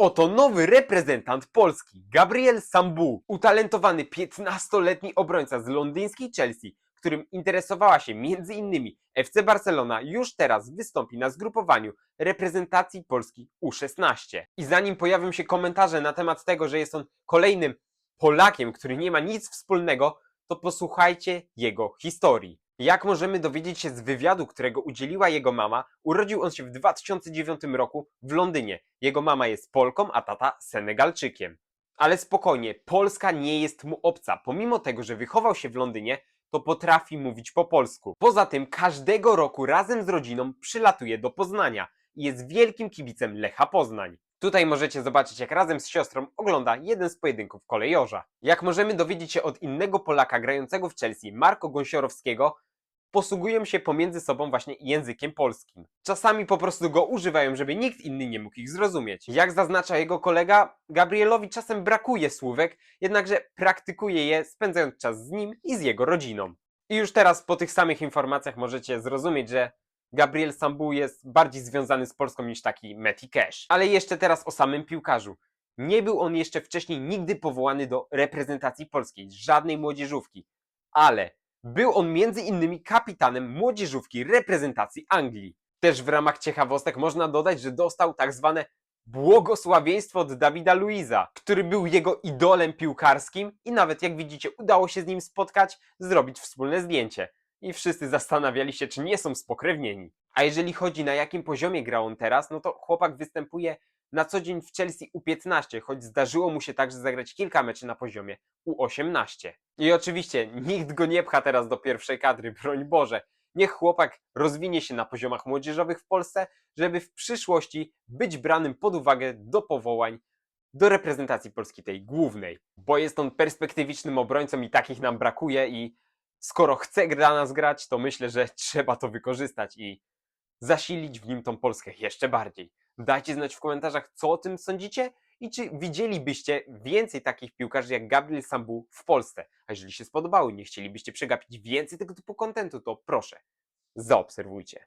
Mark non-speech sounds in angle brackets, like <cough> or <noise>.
Oto nowy reprezentant Polski, Gabriel Sambu, utalentowany 15-letni obrońca z londyńskiej Chelsea, którym interesowała się m.in. FC Barcelona, już teraz wystąpi na zgrupowaniu reprezentacji Polski U16. I zanim pojawią się komentarze na temat tego, że jest on kolejnym Polakiem, który nie ma nic wspólnego, to posłuchajcie jego historii. Jak możemy dowiedzieć się z wywiadu, którego udzieliła jego mama, urodził on się w 2009 roku w Londynie. Jego mama jest Polką, a tata Senegalczykiem. Ale spokojnie, Polska nie jest mu obca. Pomimo tego, że wychował się w Londynie, to potrafi mówić po polsku. Poza tym każdego roku razem z rodziną przylatuje do Poznania i jest wielkim kibicem Lecha Poznań. Tutaj możecie zobaczyć, jak razem z siostrą ogląda jeden z pojedynków kolejorza. Jak możemy dowiedzieć się od innego Polaka grającego w Chelsea, Marko Gąsiorowskiego, posługują się pomiędzy sobą właśnie językiem polskim. Czasami po prostu go używają, żeby nikt inny nie mógł ich zrozumieć. Jak zaznacza jego kolega, Gabrielowi czasem brakuje słówek, jednakże praktykuje je spędzając czas z nim i z jego rodziną. I już teraz po tych samych informacjach możecie zrozumieć, że Gabriel Sambu jest bardziej związany z Polską niż taki Matty Cash. Ale jeszcze teraz o samym piłkarzu. Nie był on jeszcze wcześniej nigdy powołany do reprezentacji polskiej, żadnej młodzieżówki. Ale był on między innymi kapitanem młodzieżówki reprezentacji Anglii. Też w ramach ciekawostek można dodać, że dostał tak zwane błogosławieństwo od Dawida Luiza, który był jego idolem piłkarskim i nawet jak widzicie udało się z nim spotkać, zrobić wspólne zdjęcie. I wszyscy zastanawiali się, czy nie są spokrewnieni. A jeżeli chodzi na jakim poziomie gra on teraz, no to chłopak występuje na co dzień w Chelsea U15, choć zdarzyło mu się także zagrać kilka meczy na poziomie U18. I oczywiście nikt go nie pcha teraz do pierwszej kadry, <laughs> broń Boże. Niech chłopak rozwinie się na poziomach młodzieżowych w Polsce, żeby w przyszłości być branym pod uwagę do powołań do reprezentacji Polski tej głównej. Bo jest on perspektywicznym obrońcą i takich nam brakuje i skoro chce dla nas grać, to myślę, że <laughs> trzeba to wykorzystać i zasilić w nim tą Polskę jeszcze bardziej. Dajcie znać w komentarzach, co o tym sądzicie i czy widzielibyście więcej takich piłkarzy jak Gabriel Sambu w Polsce. A jeżeli się spodobały, nie chcielibyście przegapić więcej tego typu kontentu, to proszę, zaobserwujcie.